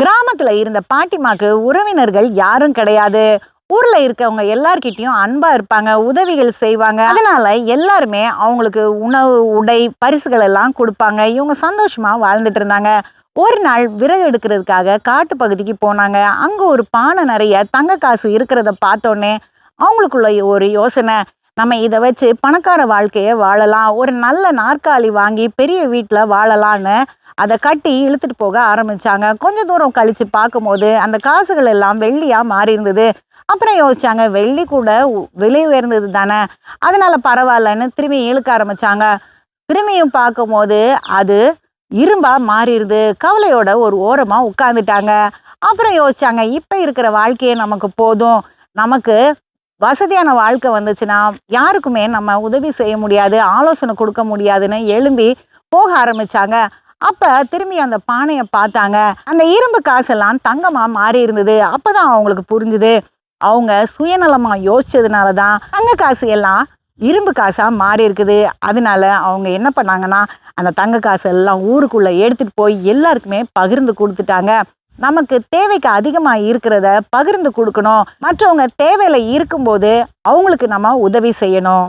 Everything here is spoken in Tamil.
கிராமத்துல இருந்த பாட்டிமாக்கு உறவினர்கள் யாரும் கிடையாது. ஊர்ல இருக்கவங்க எல்லார்கிட்டயும் அன்பா இருப்பாங்க உதவிகள் செய்வாங்க. அதனால எல்லாருமே அவங்களுக்கு உணவு உடை பரிசுகள் எல்லாம் கொடுப்பாங்க. இவங்க சந்தோஷமா வாழ்ந்துட்டு இருந்தாங்க. ஒரு நாள் விறகு எடுக்கிறதுக்காக காட்டு பகுதிக்கு போனாங்க. அங்க ஒரு பானை நிறைய தங்க காசு இருக்கிறத பார்த்தோன்னே அவங்களுக்குள்ள ஒரு யோசனை. நம்ம இதை வச்சு பணக்கார வாழ்க்கையை வாழலாம். ஒரு நல்ல நாற்காலி வாங்கி பெரிய வீட்டில் வாழலான்னு அதை கட்டி இழுத்துட்டு போக ஆரம்பிச்சாங்க. கொஞ்சம் தூரம் கழித்து பார்க்கும்போது அந்த காசுகள் எல்லாம் வெள்ளியாக மாறி இருந்தது. அப்புறம் யோசிச்சாங்க வெள்ளி கூட விலை உயர்ந்தது தானே. அதனால பரவாயில்லன்னு திரும்பி இழுக்க ஆரம்பித்தாங்க திரும்பியும் பார்க்கும்போது அது இரும்பாக மாறிடுது. கவலையோட ஒரு ஓரமாக உட்காந்துட்டாங்க அப்புறம் யோசிச்சாங்க இப்போ இருக்கிற வாழ்க்கையே நமக்கு போதும். நமக்கு வசதியான வாழ்க்கை வந்துச்சுன்னா யாருக்குமே நம்ம உதவி செய்ய முடியாது ஆலோசனை கொடுக்க முடியாதுன்னு எழும்பி போக ஆரம்பிச்சாங்க. அப்போ திரும்பி அந்த பானையை பார்த்தாங்க. அந்த இரும்பு காசெல்லாம் தங்கமாக மாறி இருந்தது. அப்பதான் அவங்களுக்கு புரிஞ்சுது. அவங்க சுயநலமாக யோசிச்சதுனால தான் தங்க காசு எல்லாம் இரும்பு காசாக மாறி இருக்குது. அதனால அவங்க என்ன பண்ணாங்கன்னா அந்த தங்க காசு எல்லாம் ஊருக்குள்ளே எடுத்துட்டு போய் எல்லாருக்குமே பகிர்ந்து கொடுத்துட்டாங்க. நமக்கு தேவைக்கு அதிகமாக இருக்கிறத பகிர்ந்து கொடுக்கணும். மற்றவங்க தேவையில இருக்கும்போது அவங்களுக்கு நம்ம உதவி செய்யணும்.